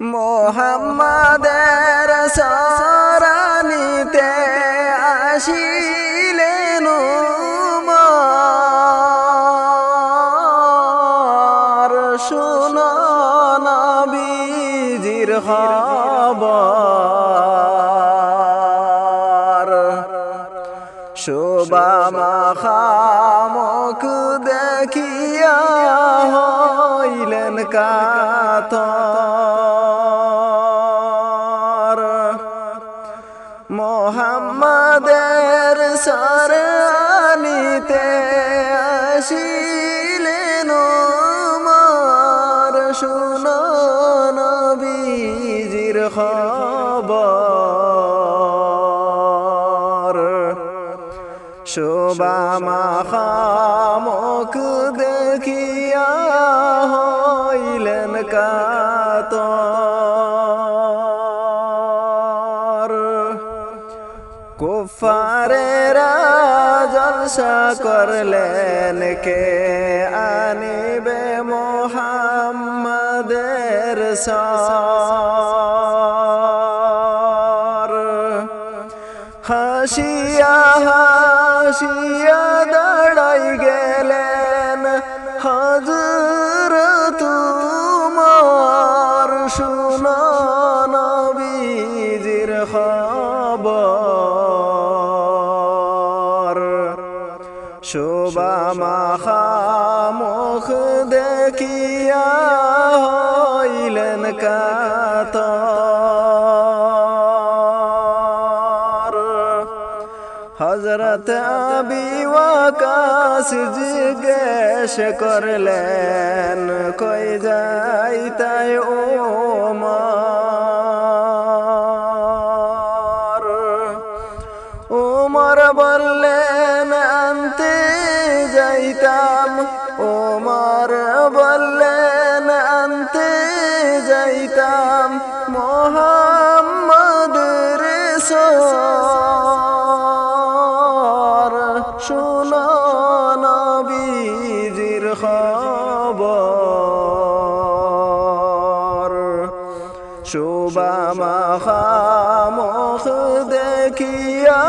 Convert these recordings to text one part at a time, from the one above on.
মোহাম্মদের সরানিতে আসিলেন শুনো নবীজির খবর। শোভা মাখামুখ দেখিয়া হইলেন কাতর। মোহাম্মদের সরানিতে আসিলেন উমর শুনো নবীজির খবর। শোভা মাখামুখ দেখিয়া হইলেন কাতর। কুফারেরা জলসা করলেন কে? আনিবে মোহাম্মদের সর। হাসিয়া হাসিয়া দাঁড়াই গেলেন হজর তুমার শুনো শোভা মাখামুখ দেখিয়া হইলেন কাতর। হজরত আবি জিজ্ঞেস করলেন কই যাই তাই ও যাইতাম। ওমর বললেন আনতে যাইতাম। মোহাম্মদ রেসর শুনো নবীজির খবর। শোভা মাখামুখ দেখিয়া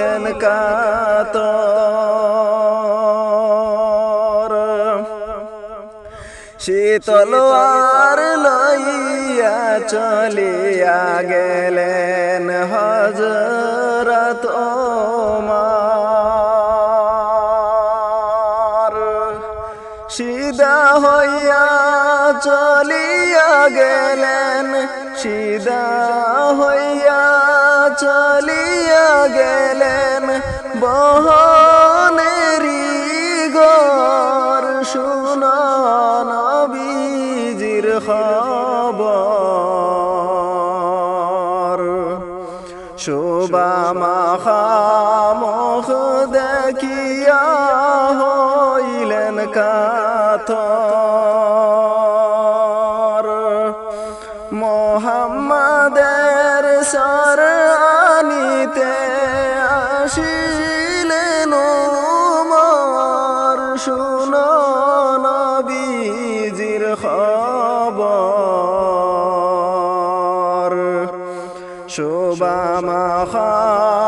হইলেন কাতর। শীতল আর লইয়া চলিয়া গেলেন হজরত ওমার। সিদা হইয়া চলিয়া গেলেন সিদা হইয়া চলিয়া গেলেন বহনেরি গর শুনো নবীজির খবর। শোভা মাখামুখ দেখিয়া হইলেন কাতর। মোহাম্মদের সরানিতে আসিলেন উমর শুনো নবীজির খবর। শোভা মাখামুখ